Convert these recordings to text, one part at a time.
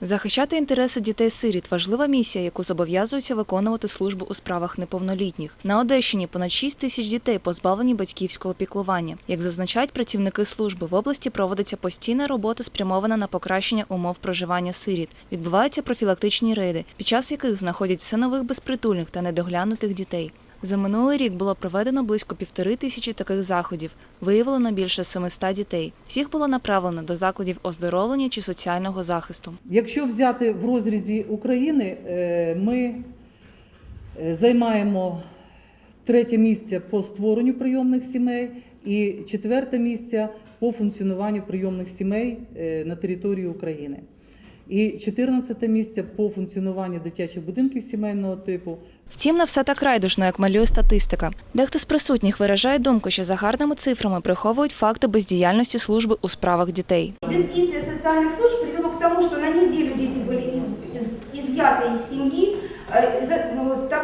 Захищати інтереси дітей-сиріт важлива місія, яку зобов'язуються виконувати служби у справах неповнолітніх. На Одещині понад 6 тисяч дітей позбавлені батьківського піклування. Як зазначають працівники служби, в області проводиться постійна робота, спрямована на покращення умов проживання сиріт. Відбуваються профілактичні рейди, під час яких знаходять все нових безпритульних та недоглянутих дітей. За минулий рік було проведено близько півтори тисячі таких заходів. Виявлено більше 700 дітей. Всіх було направлено до закладів оздоровлення чи соціального захисту. Якщо взяти в розрізі України, е, ми е, займаємо третє місце по створенню прийомних сімей і четверте місце по функціонуванню прийомних сімей е, на території України. І 14 місце по функціонуванню дитячих будинків сімейного типу. Втім, не все так райдушно, як малює статистика. Дехто з присутніх виражає думку, що за гарними цифрами приховують факти бездіяльності служби у справах дітей. Безкісля соціальних служб привело к тому, що на неділю дети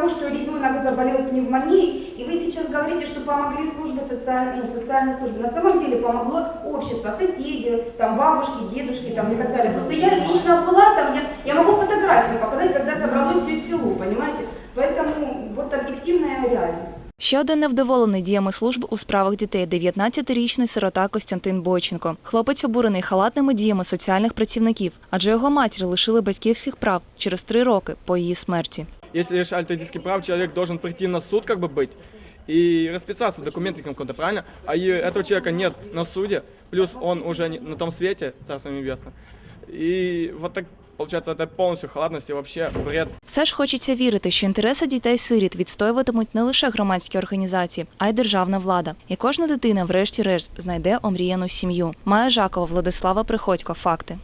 того, что ребенок заболел пневмонией, и вы сейчас говорите, что помогли службы социальной, ну, социальной службы. На самом деле помогло общество, соседи, там, бабушки, дедушки там, и так далее. Просто я лично была там, я, я могу фотографию показать, когда собралось все село, понимаете? Поэтому вот объективная реальность. Ще один невдоволений діями служби у справах дітей 19-річний сирота Костянтин Бойченко. Хлопець обурений халатними діями соціальних працівників, адже його матір лишили батьківських прав через три роки по її смерті. Если лишают родительских прав, человек должен прийти на суд, как бы быть, и расписаться в документе каком-то, правильно? А и этого человека нет на суде, плюс он уже не- на том свете, Царство Небесное. И вот так, получается, это полностью халатность и вообще бред. Все ж хочеться вірити, що інтереси дітей-сиріт відстоюватимуть не лише громадські організації, а й державна влада. І кожна дитина, врешті-решт, знайде омріяну сім'ю. Має Жакова Владислава Приходько. Факти.